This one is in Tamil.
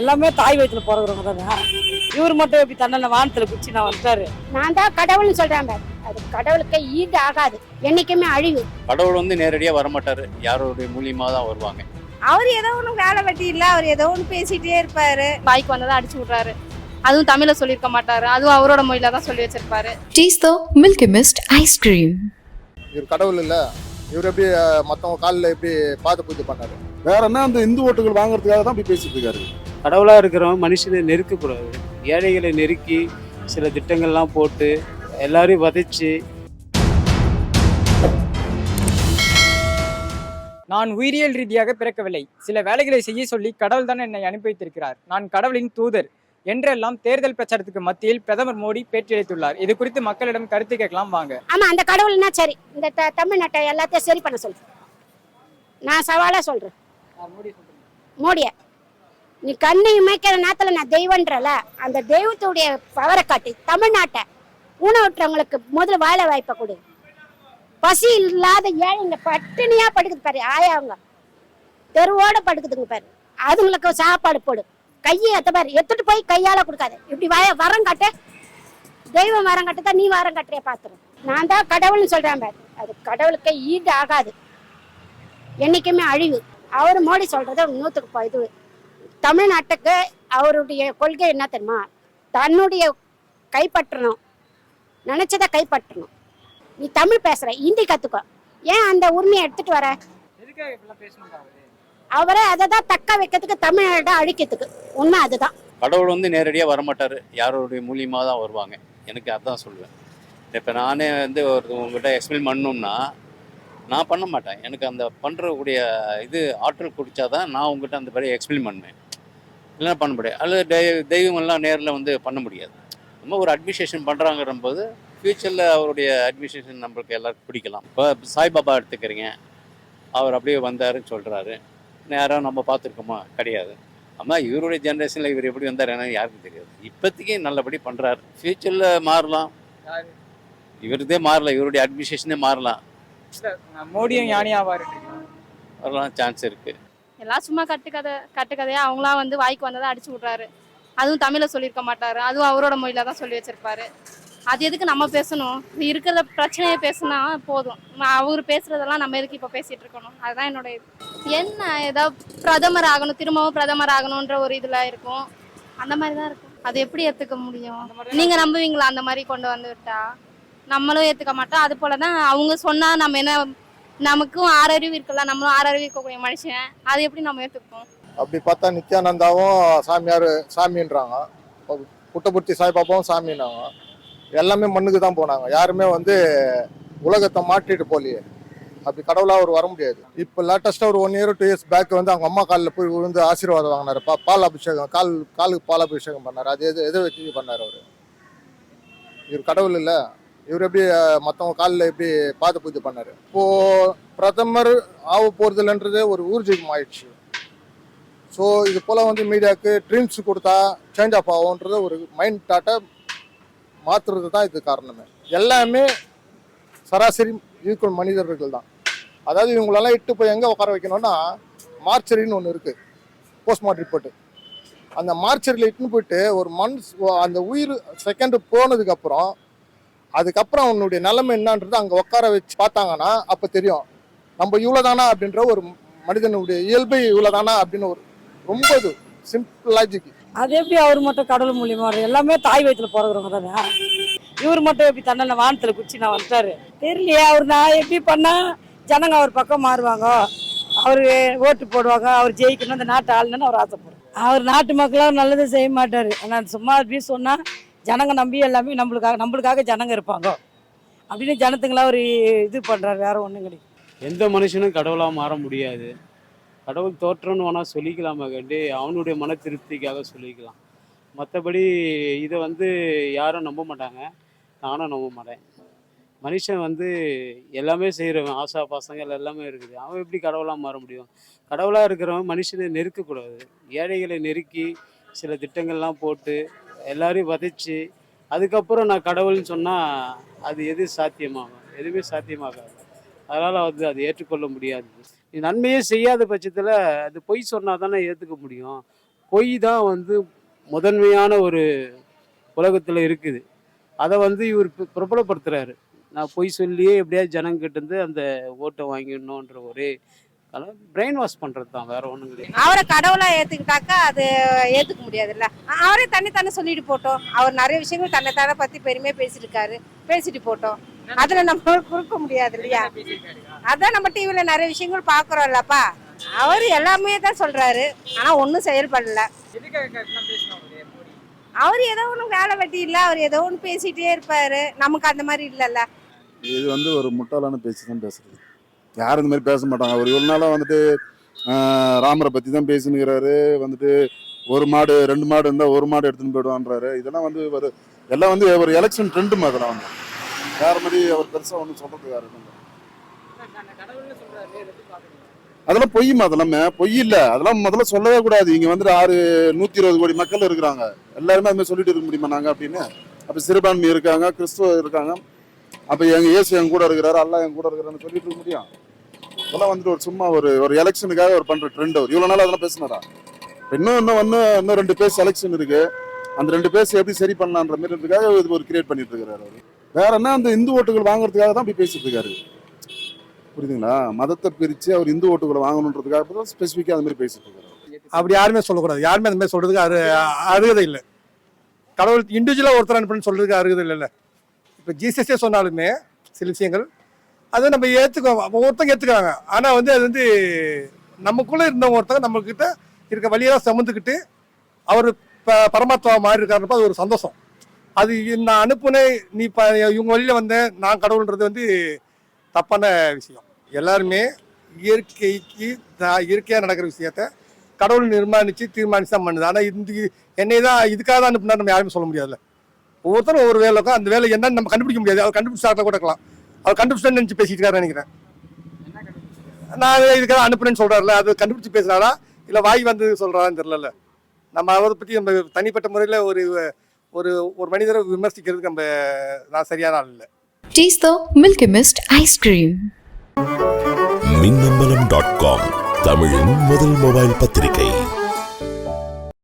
எல்லாமே தாய் வயிற்றுல பிறகுறவங்க தானே? இவர் மட்டும் எப்படி தண்டனை வானத்துல குச்சி நான் வந்துட்டாரு? நான் தான் கடவுள்னு சொல்றேன் பாரு. அது கடவுளுக்கு ஈடு ஆகாது. என்னைக்குமே அழிவு. கடவுள் வந்து நேரடியாக வரமாட்டார். யாரோடைய மூலியமாக தான் வருவாங்க. அவர் ஏதோ ஒன்று வேலை வெட்டி இல்லை அவர் ஏதோ ஒன்று பேசிட்டே இருப்பாரு. பாய்க்கு வந்ததை அடிச்சு விட்றாரு. அதுவும் தமிழ்ல சொல்லியிருக்க மாட்டாரு. அதுவும் அவரோட மொழியில தான் சொல்லி வச்சிருப்பாரு. The Milky Mist ice cream. இவர் கடவுள் இல்ல. இவர் எப்படி மத்தவங்க காலில் எப்படி பாத பூஜை பண்ணாரு? வேற என்ன அந்த இந்து ஓட்டுகள் வாங்குறதுக்காக தான் இப்படி பேசிட்டு இருக்காரு? கடவுளாக இருக்கிறவன் மனுஷனை நெருக்கக்கூடாது. ஏழைகளை நெருக்கி சில திட்டங்கள்லாம் போட்டு எல்லாரையும் வதைச்சு நான் உயிரியல் ரீதியாக பிறக்கவில்லை. சில வேலைகளை செய்ய சொல்லி கடவுள் தான் என்னை அனுப்பி வைத்திருக்கிறார் நான் கடவுளின் தூதர் என்றெல்லாம் தேர்தல் பிரச்சாரத்துக்கு மத்தியில் பிரதமர் மோடி பேட்டியளித்துள்ளார். இது குறித்து மக்களிடம் கருத்து கேட்கலாம் வாங்க. ஆமா அந்த கடவுள்னா சரி இந்த தமிழ்நாட்டை எல்லாத்தையும் சரி பண்ண சொல்லு. நான் சவாலா சொல்றேன். மோடிய. நீ கண்ணை இமைக்கிற நேரத்துல நான் தெய்வன்றல அந்த தெய்வத்துடைய பவரை காட்டி தமிழ்நாட்டை ஊனவுற்றவங்களுக்கு முதல்ல வாழ வாய்ப்பை கொடு. பசி இல்லாத ஏழைங்க பட்டினியா படுக்குது பாரு ஆயாவங்க தெருவோட படுக்குதுங்க பாரு. அதுங்களுக்கு சாப்பாடு போடு. கையை எத்த பாரு எடுத்துட்டு போய் கையால கொடுக்காது. இப்படி வய வரம் காட்டு தெய்வம் வரம் கட்டுதா நீ வரம் கட்டுறிய பாத்துரும் நான் தான் கடவுள்னு சொல்றேன் பாரு. அது கடவுளுக்கு ஈடு ஆகாது. என்னைக்குமே அழிவு. அவர் மோடி சொல்றது நூத்துக்கு இது தமிழ்நாட்டுக்கு அவருடைய கொள்கை என்ன தெரியுமா? தன்னுடைய கைப்பற்றணும். நினைச்சதை கைப்பற்றணும். நீ தமிழ் பேசுற ஹிந்தி கத்துக்கோ. ஏன் அந்த உரிமையை எடுத்துட்டு வர? அவரு? அவரை அதை தான் தக்க வைக்கிறதுக்கு தமிழ்நாட்டை அழிக்கிறதுக்கு. உண்மை அதுதான். கடவுள் வந்து நேரடியாக வரமாட்டார். யாரோடைய மூலியமாக தான் வருவாங்க. எனக்கு அதான் சொல்லுவேன் இப்போ நானே வந்து ஒரு உங்ககிட்ட எக்ஸ்பிளைன் பண்ணணும்னா நான் பண்ண மாட்டேன். எனக்கு அந்த பண்ணுறக்கூடிய இது ஆற்றல் குடிச்சாதான் நான் உங்ககிட்ட அந்த மாதிரி எக்ஸ்பிளைன் பண்ணுவேன். இல்லைன்னா பண்ண முடியாது. அல்லது தெய் தெய்வமெல்லாம் நேரில் வந்து பண்ண முடியாது. நம்ம ஒரு அட்மினிஸ்ட்ரேஷன் பண்ணுறாங்கிற போது ஃப்யூச்சரில் அவருடைய அட்மினிஸ்ட்ரேஷன் நம்மளுக்கு எல்லாருக்கும் பிடிக்கலாம். இப்போ சாய்பாபா எடுத்துக்கிறீங்க. அவர் அப்படியே வந்தாருன்னு சொல்கிறாரு நேரம் நம்ம பார்த்துருக்கோமா? கிடையாது. ஆமாம் இவருடைய ஜென்ரேஷனில் இவர் எப்படி வந்தார் என்ன யாருக்கும் தெரியாது. இப்போதைக்கு நல்லபடி பண்ணுறாரு ஃப்யூச்சரில் மாறலாம்? இவருதே மாறலாம் இவருடைய அட்மினிஸ்ட்ரேஷனே மாறலாம். மோடியும் ஞானியாவாரு வரலாம் சான்ஸ் இருக்குது எல்லாம் சும்மா கட்டுக்கதை கட்டுக்கதையா அவங்களா வந்து வாய்க்கு வந்ததை அடிச்சு விட்றாரு. அதுவும் தமிழ்ல சொல்லியிருக்க மாட்டாரு. அதுவும் அவரோட மொழியில தான் சொல்லி வச்சிருப்பாரு. அது எதுக்கு நம்ம பேசணும்? இருக்கிற பிரச்சனையை பேசினா போதும். அவர் பேசுறதெல்லாம் நம்ம எதுக்கு இப்போ பேசிட்டு இருக்கணும்? அதுதான் என்னோட இது. என்ன ஏதாவது பிரதமர் ஆகணும் திரும்பவும் பிரதமர் ஆகணுன்ற ஒரு இதுல இருக்கும். அந்த மாதிரி தான் இருக்கும். அது எப்படி ஏத்துக்க முடியும்? நீங்க நம்புவீங்களா அந்த மாதிரி கொண்டு வந்து விட்டா? நம்மளும் ஏத்துக்க மாட்டோம். அது போல தான் அவங்க சொன்னா நம்ம என்ன நமக்கும் ஆறறிவு இருக்கலாம். நம்மளும் ஆறறிவு இருக்கக்கூடிய மனுஷன். அது எப்படி நம்ம ஏற்றுப்போம் அப்படி பார்த்தா நித்யானந்தாவும் சாமியார் சாமின்றாங்க. புட்டபுர்த்தி சாய்பாபாவும் சாமின்னாங்க. எல்லாமே மண்ணுக்கு தான் போனாங்க. யாருமே வந்து உலகத்தை மாற்றிட்டு போலியே அப்படி கடவுளாக அவர் வர முடியாது. இப்போ லேட்டஸ்ட்டாக ஒரு one year two years back வந்து அவங்க அம்மா காலில் போய் விழுந்து ஆசீர்வாதம் வாங்கினாரு. பா பால் அபிஷேகம் கால் காலுக்கு பால் அபிஷேகம் பண்ணார். அது எது எதை வச்சு பண்ணார் அவர்? இவர் கடவுள் இல்லை. இவர் எப்படி மற்றவங்க காலில் எப்படி பாத பூஜை பண்ணார்? இப்போது பிரதமர் ஆக போகிறதுலன்றது ஒரு ஊர்ஜிகம் ஆயிடுச்சு. ஸோ இது போல் வந்து மீடியாவுக்கு ட்ரீம்ஸ் கொடுத்தா சேஞ்ச் ஆஃப் ஆகும்ன்றது ஒரு மைண்ட் தாட்டை மாற்றுறது தான் இது காரணமே. எல்லாமே சராசரி ஈக்குவல் மனிதர்கள் தான். அதாவது இவங்களெல்லாம் இட்டு போய் எங்கே உட்கார வைக்கணும்னா மார்ச்சரின்னு ஒன்று இருக்குது போஸ்ட்மார்ட்டம் ரிப்போர்ட்டு அந்த மார்ச்சரியில் இட்டுன்னு போயிட்டு ஒரு மண் அந்த உயிர் செகண்டு போனதுக்கப்புறம் அதுக்கப்புறம் அவனுடைய நிலைமை என்னன்றது அங்கே உட்கார வச்சு பார்த்தாங்கன்னா அப்போ தெரியும். நம்ம இவ்வளோதானா அப்படின்ற ஒரு மனிதனுடைய இயல்பு இவ்வளோதானா அப்படின்னு ஒரு ரொம்ப இது சிம்பிள் லாஜிக் அது எப்படி அவர் மட்டும் கடவுள் மூலியமா எல்லாமே தாய் வயிற்றுல பிறகுறவங்க தானே? இவர் மட்டும் எப்படி தன்னை வானத்தில் குச்சி நான் வந்துட்டாரு? தெரியலையே அவர் நான் எப்படி பண்ணா ஜனங்க அவர் பக்கம் மாறுவாங்க? அவரு ஓட்டு போடுவாங்க அவர் ஜெயிக்கணும் இந்த நாட்டை ஆளணும்னு அவர் ஆசைப்படுறாரு அவர் நாட்டு மக்களும் நல்லது செய்ய மாட்டாரு. ஆனால் சும்மா அப்படி சொன்னா ஜனங்க நம்பி எல்லாமே நம்மளுக்காக நம்மளுக்காக ஜனங்க இருப்பாங்க. அப்படின்னு ஜனத்துங்களா ஒரு இது பண்றாரு வேற ஒன்றும் கிடையாது. எந்த மனுஷனும் கடவுளாக மாற முடியாது. கடவுள் தோற்றம்னு வேணால் சொல்லிக்கலாமா கண்டு அவனுடைய மன திருப்திக்காக சொல்லிக்கலாம். மற்றபடி இதை வந்து யாரும் நம்ப மாட்டாங்க. நானும் நம்ப மாட்டேன். மனுஷன் வந்து எல்லாமே செய்கிறவன் ஆசா பாசங்கள் எல்லாமே இருக்குது. அவன் எப்படி கடவுளாக மாற முடியும்? கடவுளாக இருக்கிறவன் மனுஷனை நெருக்கக்கூடாது. ஏழைகளை நெருக்கி சில திட்டங்கள்லாம் போட்டு எல்லாரையும் வதைச்சு அதுக்கப்புறம் நான் கடவுள்னு சொன்னால் அது எது சாத்தியமாகும் எதுவுமே சாத்தியமாகாது. அதனால் வந்து அதை ஏற்றுக்கொள்ள முடியாது. நீ நன்மையே செய்யாத பட்சத்தில் அது பொய் சொன்னால் தானே ஏற்றுக்க முடியும். பொய் தான் வந்து முதன்மையான ஒரு உலகத்தில் இருக்குது. அதை வந்து இவர் பிரபலப்படுத்துகிறாரு நான் பொய் சொல்லியே எப்படியாவது ஜனங்கிட்டேருந்து அந்த ஓட்டை வாங்கிடணுன்ற ஒரே பிரெயின் வாஷ் பண்ணுறது தான் வேற ஒன்றும் கிடையாது அவரை கடவுளா ஏத்துக்கிட்டாக்கா அது ஏத்துக்க முடியாதுல்ல. அவரே தன்னை தானே சொல்லிட்டு போட்டோம். அவர் நிறைய விஷயங்கள் தன்னை தானே பத்தி பெருமையா பேசியிருக்காரு. பேசிட்டு போட்டோம். அதுல நம்ம குறுக்க முடியாது இல்லையா? அதான் நம்ம டிவில நிறைய விஷயங்கள் பாக்குறோம்லப்பா அவர் எல்லாமே தான் சொல்றாரு. ஆனா ஒன்றும் செயல்படல. அவர் ஏதோ ஒன்று வேலை வெட்டி இல்லை அவர் ஏதோ ஒன்று பேசிட்டே இருப்பாரு. நமக்கு அந்த மாதிரி இல்லைல்ல. இது வந்து ஒரு முட்டாளான பேச்சு தான் பேசுறது. யாரும் இந்த மாதிரி பேச மாட்டாங்க. அவர் இவ்வளோ நாளாக வந்துட்டு ஆஹ், ராமரை பற்றி தான் பேசினுக்கிறாரு. வந்துட்டு ஒரு மாடு ரெண்டு மாடு இருந்தால் ஒரு மாடு எடுத்துன்னு போயிடுவான்றாரு. இதெல்லாம் வந்து ஒரு எல்லாம் வந்து ஒரு எலெக்ஷன் ட்ரெண்டும் அதெல்லாம் வந்து. யார் மாதிரி அவர் பெருசாக ஒன்றும் சொல்கிறது யாரும் அதெல்லாம் பொய்யுமா அதெல்லாமே பொய் இல்லை. அதெல்லாம் முதல்ல சொல்லவே கூடாது. இங்கே வந்துட்டு ஆறு நூற்றி இருபது கோடி மக்கள் இருக்கிறாங்க. எல்லாருமே அது மாதிரி சொல்லிட்டு இருக்க முடியுமா நாங்கள் அப்படின்னு? அப்போ சிறுபான்மை இருக்காங்க கிறிஸ்துவ இருக்காங்க. அப்போ எங்க இயேசு என் கூட இருக்கிறாரு அல்லா என் கூட இருக்கிறான்னு சொல்லிட்டு இருக்க முடியும். அதெல்லாம் வந்துட்டு ஒரு சும்மா ஒரு ஒரு எலெக்ஷனுக்காக ஒரு பண்ற ட்ரெண்ட் அவர். இவ்வளவு நாள் அதெல்லாம் பேசினாரா? இன்னும் இன்னும் ஒன்று இன்னும் ரெண்டு பேர் எலெக்ஷன் இருக்கு. அந்த ரெண்டு பேர் எப்படி சரி பண்ணலான்ற மாதிரி இருக்காக இது ஒரு கிரியேட் பண்ணிட்டு இருக்காரு அவர். வேற என்ன அந்த இந்து ஓட்டுகள் வாங்குறதுக்காக தான் அப்படி பேசிட்டு இருக்காரு. புரியுதுங்களா? மதத்தை பிரிச்சு அவர் இந்து ஓட்டுகளை வாங்கணுன்றதுக்காக தான் ஸ்பெசிஃபிக்காக அந்த மாதிரி பேசிட்டு இருக்காரு அப்படி யாருமே சொல்லக்கூடாது. யாருமே அந்த மாதிரி சொல்றதுக்கு அரு அருகதை இல்லை. கடவுள் இண்டிவிஜுவலாக ஒருத்தர் அனுப்புன்னு சொல்றதுக்கு அருகதை இல்லைல்ல. இப்போ ஜீசஸே சொன்னாலுமே சில விஷயங்கள் அதை நம்ம ஏற்றுக்கோ ஒருத்தங்க ஏற்றுக்கிறாங்க ஆனால் வந்து அது வந்து நமக்குள்ளே இருந்தவங்க ஒருத்தங்க நம்மக்கிட்ட இருக்க வழியெல்லாம் சுமந்துக்கிட்டு அவர் ப பரமாத்மா மாறி இருக்காருப்ப அது ஒரு சந்தோஷம். அது நான் அனுப்புனேன் நீ இப்போ இவங்க வழியில் வந்தேன் நான் கடவுள்ன்றது வந்து தப்பான விஷயம். எல்லாருமே இயற்கைக்கு இயற்கையாக நடக்கிற விஷயத்த கடவுள் நிர்மாணித்து தீர்மானிச்சு தான் பண்ணுது. ஆனால் இந்த என்னை தான் இதுக்காக தான் அனுப்புனா நம்ம யாருமே சொல்ல முடியாதுல்ல. ஒவ்வொருத்தரும் ஒவ்வொரு வேலை இருக்கும் அந்த வேலை என்னன்னு நம்ம கண்டுபிடிக்க முடியாது. அவர் கண்டுபிடிச்சாக்க கூட இருக்கலாம். அவர் கண்டுபிடிச்சேன்னு நினைச்சு பேசிட்டு இருக்காரு நினைக்கிறேன். நான் இதுக்காக அனுப்புனேன்னு சொல்றாருல அது கண்டுபிடிச்சு பேசுறாரா? இல்ல வாய் வந்து சொல்றாரான்னு தெரியல நம்ம அவரை பத்தி நம்ம தனிப்பட்ட முறையில் ஒரு ஒரு ஒரு மனிதரை விமர்சிக்கிறதுக்கு நம்ம நான் சரியான ஆள் இல்லை. The Milky Mist ice cream. Minnambalam dot com தமிழின் முதல் மொபைல் பத்திரிகை.